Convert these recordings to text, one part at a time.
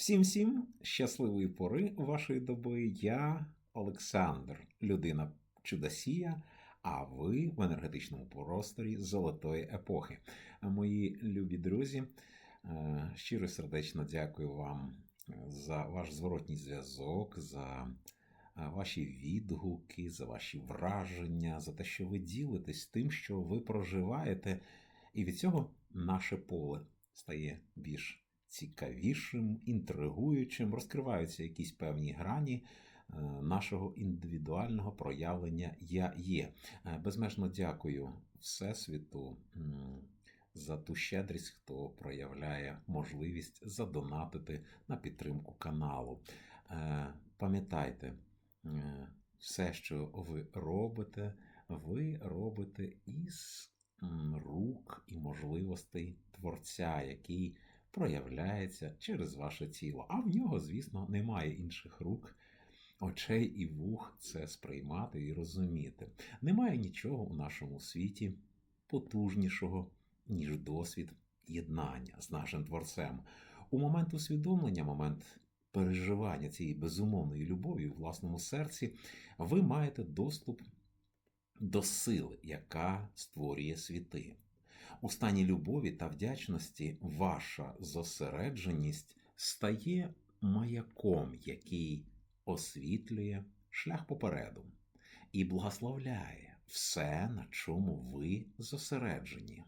Всім всім щасливої пори вашої доби. Я Олександр, людина чудосія. А ви в енергетичному просторі золотої епохи. Мої любі друзі, е, щиро сердечно дякую вам за ваш зворотній зв'язок, за е, ваші відгуки, за ваші враження, за те, що ви ділитесь тим, що ви проживаєте. І від цього наше поле стає більш цікавішим, інтригуючим, розкриваються якісь певні грані е, нашого індивідуального проявлення Я є. Е, Безмежно дякую Всесвіту за ту щедрість, хто проявляє можливість задонатити на підтримку каналу. Е, Пам'ятайте, все, що ви робите, ви робите із рук і можливостей творця, який проявляється через ваше тіло. А в нього, звісно, немає інших рук, очей і вух це сприймати і розуміти. Немає нічого у нашому світі потужнішого, ніж досвід єднання з нашим творцем. У момент усвідомлення, момент переживання цієї безумовної любові у власному серці, ви маєте доступ до сили, яка створює світи. У стані любові та вдячності ваша зосередженість стає маяком, який освітлює шлях попереду і благословляє все, на чому ви зосереджені.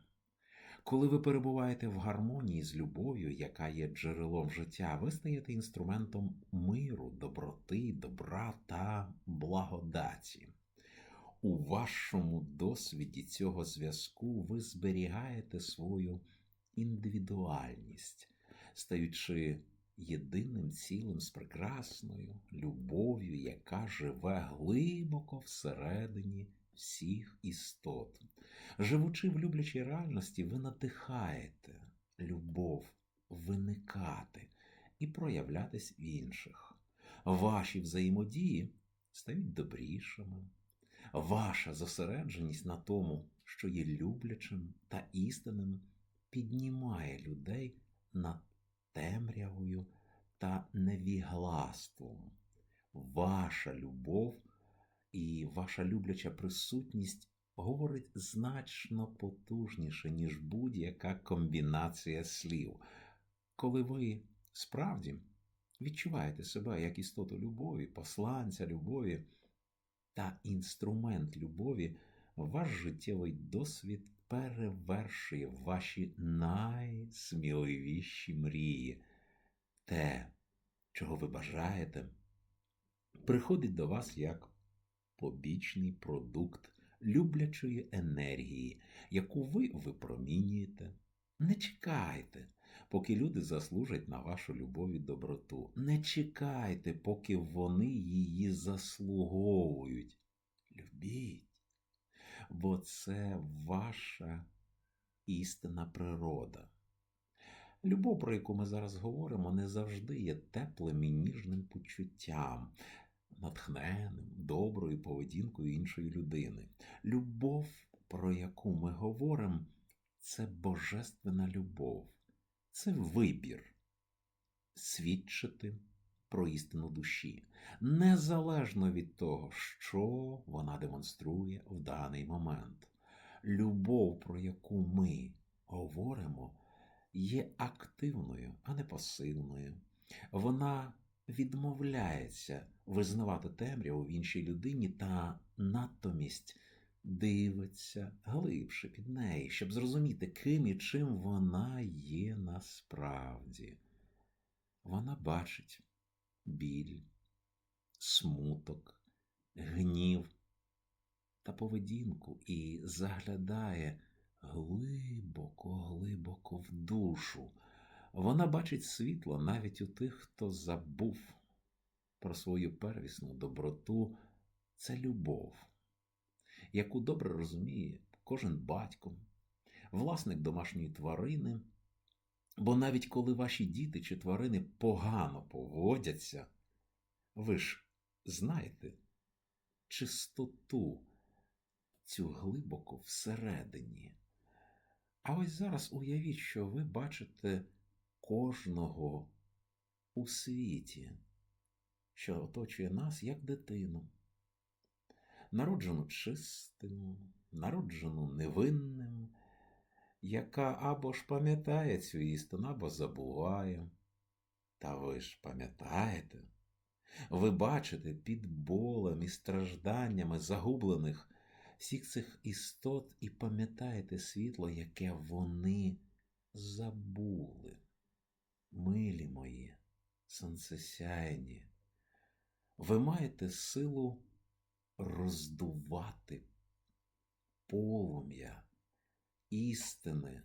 Коли ви перебуваєте в гармонії з любов'ю, яка є джерелом життя, ви стаєте інструментом миру, доброти, добра та благодаті. У вашому досвіді цього зв'язку ви зберігаєте свою індивідуальність, стаючи єдиним цілим з прекрасною любов'ю, яка живе глибоко всередині всіх істот. Живучи в люблячій реальності, ви надихаєте любов виникати і проявлятись в інших. Ваші взаємодії стають добрішими. Ваша зосередженість на тому, що є люблячим та істинним, піднімає людей над темрявою та невіглаством. Ваша любов і ваша любляча присутність говорить значно потужніше, ніж будь-яка комбінація слів. Коли ви справді відчуваєте себе як істоту любові, посланця любові та інструмент любові, ваш життєвий досвід перевершує ваші найсміливіші мрії. Те, чого ви бажаєте, приходить до вас як побічний продукт люблячої енергії, яку ви випромінюєте. Не чекайте, поки люди заслужать на вашу любов і доброту. Не чекайте, поки вони її заслуговують. Любіть, бо це ваша істинна природа. Любов, про яку ми зараз говоримо, не завжди є теплим і ніжним почуттям, натхненним, доброю поведінкою іншої людини. Любов, про яку ми говоримо, це божественна любов, це вибір свідчити про істину душі, незалежно від того, що вона демонструє в даний момент. Любов, про яку ми говоримо, є активною, а не пасивною. Вона відмовляється визнавати темряву в іншій людині та натомість дивиться глибше під неї, щоб зрозуміти, ким і чим вона є насправді. Вона бачить біль, смуток, гнів та поведінку і заглядає глибоко, глибоко в душу. Вона бачить світло навіть у тих, хто забув про свою первісну доброту. Це любов, яку добре розуміє кожен батько, власник домашньої тварини. Бо навіть коли ваші діти чи тварини погано поводяться, ви ж знаєте чистоту цю глибоко всередині. А ось зараз уявіть, що ви бачите кожного у світі, що оточує нас як дитину, народжену чистим, народжену невинним, яка або ж пам'ятає цю істину, або забуває. Та ви ж пам'ятаєте? Ви бачите під болем і стражданнями загублених всіх цих істот і пам'ятаєте світло, яке вони забули. Милі мої, сонцесяйні, ви маєте силу роздувати полум'я істини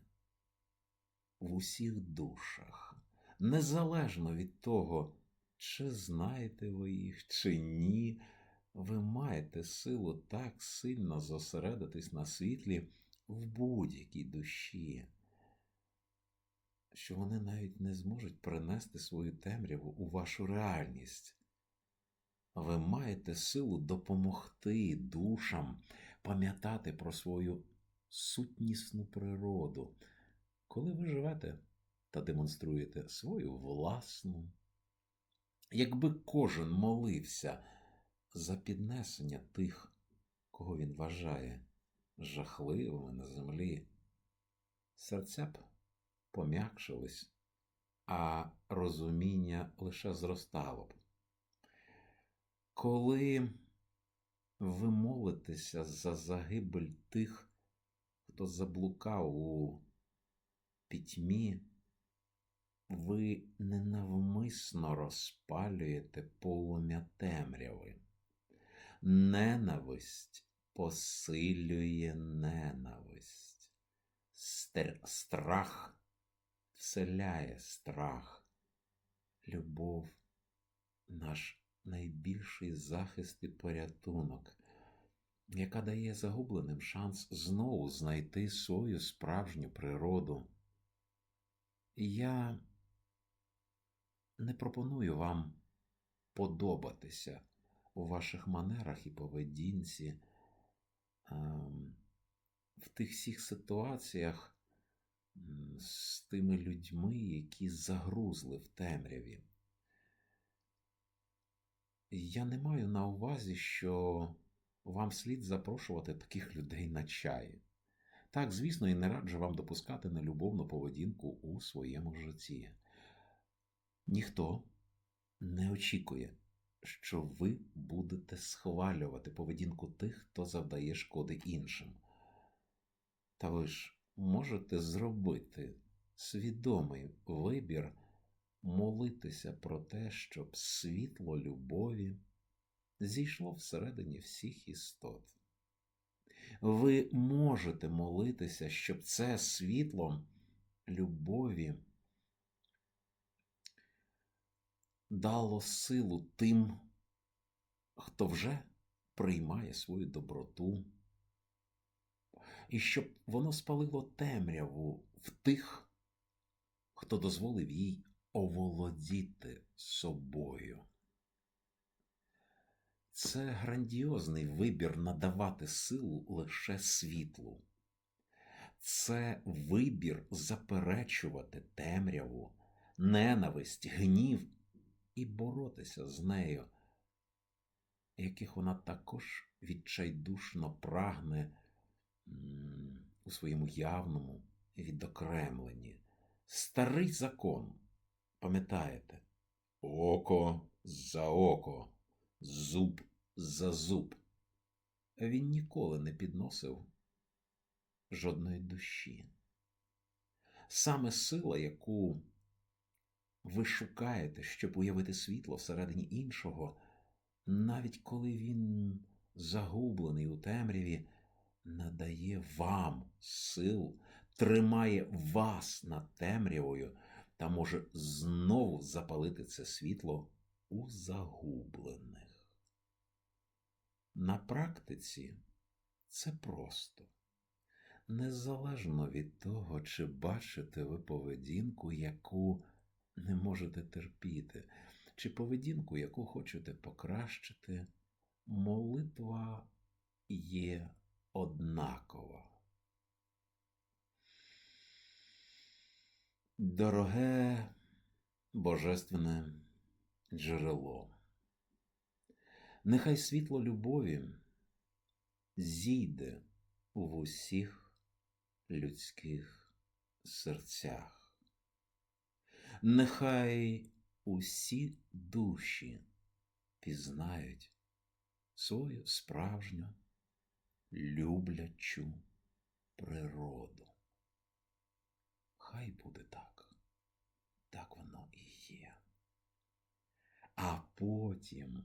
в усіх душах, незалежно від того, чи знаєте ви їх, чи ні, ви маєте силу так сильно зосередитись на світлі в будь-якій душі, що вони навіть не зможуть принести свою темряву у вашу реальність. Ви маєте силу допомогти душам пам'ятати про свою сутнісну природу, коли ви живете та демонструєте свою власну. Якби кожен молився за піднесення тих, кого він вважає жахливими на землі, серця б пом'якшились, а розуміння лише зростало б. Коли ви молитеся за загибель тих, хто заблукав у пітьмі, ви ненавмисно розпалюєте полум'я темряви. Ненависть посилює ненависть. Стр... Страх вселяє страх. Любов наш найбільший захист і порятунок, яка дає загубленим шанс знову знайти свою справжню природу. Я не пропоную вам подобатися у ваших манерах і поведінці, ем, в тих всіх ситуаціях з тими людьми, які загрузли в темряві. Я не маю на увазі, що вам слід запрошувати таких людей на чай. Так, звісно, і не раджу вам допускати нелюбовну поведінку у своєму житті. Ніхто не очікує, що ви будете схвалювати поведінку тих, хто завдає шкоди іншим. Та ви ж можете зробити свідомий вибір молитися про те, щоб світло любові зійшло всередині всіх істот. Ви можете молитися, щоб це світло любові дало силу тим, хто вже приймає свою доброту, і щоб воно спалило темряву в тих, хто дозволив їй оволодіти собою. Це грандіозний вибір надавати силу лише світлу. Це вибір заперечувати темряву, ненависть, гнів і боротися з нею, яких вона також відчайдушно прагне у своєму явному відокремленні. Старий закон, пам'ятаєте, око за око, зуб за зуб. Він ніколи не підносив жодної душі. Саме сила, яку ви шукаєте, щоб уявити світло всередині іншого, навіть коли він загублений у темряві, надає вам сил, тримає вас над темрявою та може знову запалити це світло у загублених. На практиці це просто. Незалежно від того, чи бачите ви поведінку, яку не можете терпіти, чи поведінку, яку хочете покращити, молитва є однакова. Дороге Божественне джерело. Нехай світло любові зійде в усіх людських серцях. Нехай усі душі пізнають свою справжню люблячу природу. Хай буде так, так воно і є. А потім,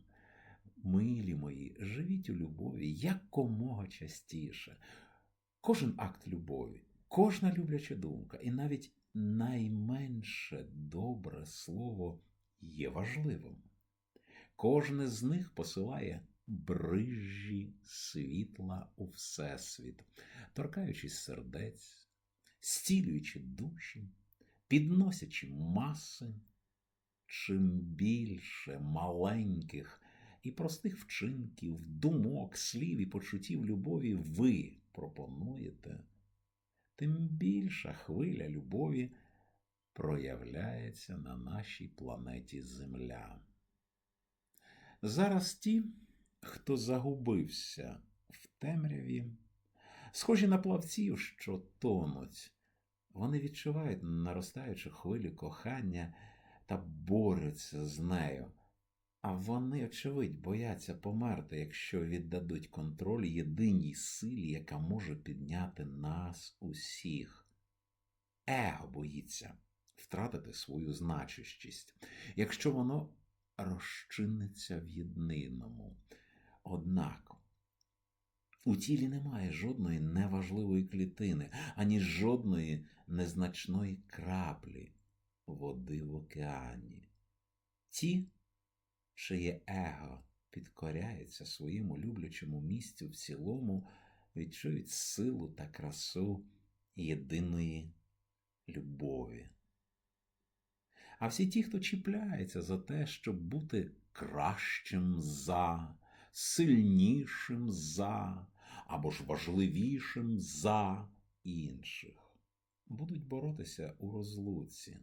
милі мої, живіть у любові якомога частіше. Кожен акт любові, кожна любляча думка, і навіть найменше добре слово є важливим. Кожне з них посилає брижі світла у Всесвіт, торкаючись сердець, стілюючи душі, підносячи маси, чим більше маленьких і простих вчинків, думок, слів і почуттів любові ви пропонуєте, тим більша хвиля любові проявляється на нашій планеті Земля. Зараз ті, хто загубився в темряві, схожі на плавців, що тонуть, вони відчувають наростаючу хвилю кохання та борються з нею. А вони, очевидь, бояться померти, якщо віддадуть контроль єдиній силі, яка може підняти нас усіх. Его боїться втратити свою значущість, якщо воно розчиниться в єдиному. Однак у тілі немає жодної неважливої клітини, ані жодної незначної краплі води в океані. Ті, чиє его підкоряється своєму люблячому місцю в цілому, відчують силу та красу єдиної любові. А всі ті, хто чіпляється за те, щоб бути кращим за, сильнішим за або ж важливішим за інших, будуть боротися у розлуці.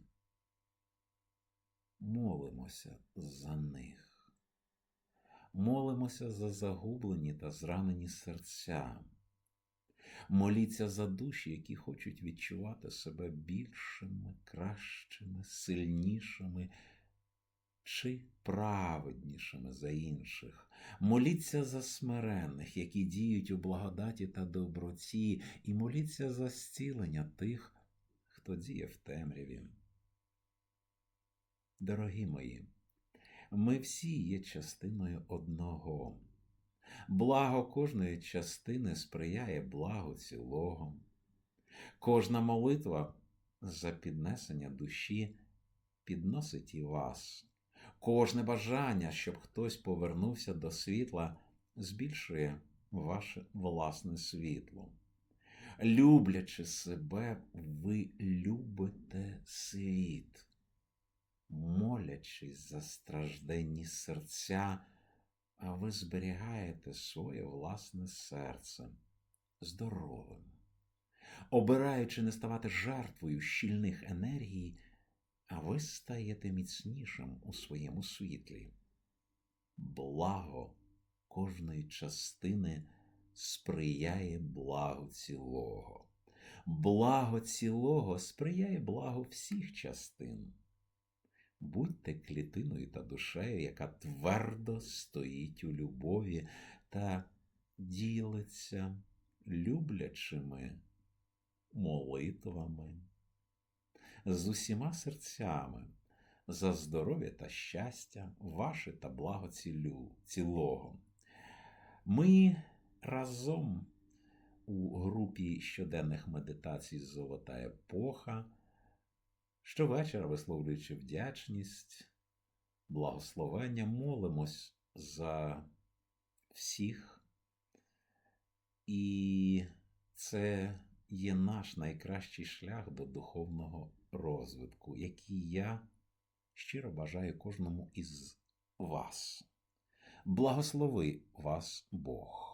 Молимося за них, молимося за загублені та зранені серця. Моліться за душі, які хочуть відчувати себе більшими, кращими, сильнішими чи праведнішими за інших. Моліться за смирених, які діють у благодаті та доброті, і моліться за зцілення тих, хто діє в темряві. Дорогі мої, ми всі є частиною одного. Благо кожної частини сприяє благу цілого. Кожна молитва за піднесення душі підносить і вас. Кожне бажання, щоб хтось повернувся до світла, збільшує ваше власне світло. Люблячи себе, ви любите світ, молячись за стражденні серця а ви зберігаєте своє власне серце здоровим, обираючи не ставати жертвою щільних енергій, а ви стаєте міцнішим у своєму світлі. Благо кожної частини сприяє благу цілого. Благо цілого сприяє благу всіх частин. Будьте клітиною та душею, яка твердо стоїть у любові та ділиться люблячими молитвами з усіма серцями за здоров'я та щастя, ваше та благо цілю, цілого. Ми разом у групі щоденних медитацій Золота епоха щовечора висловлюючи вдячність, благословення, молимось за всіх. І це є наш найкращий шлях до духовного розвитку, який я щиро бажаю кожному із вас. Благослови вас Бог.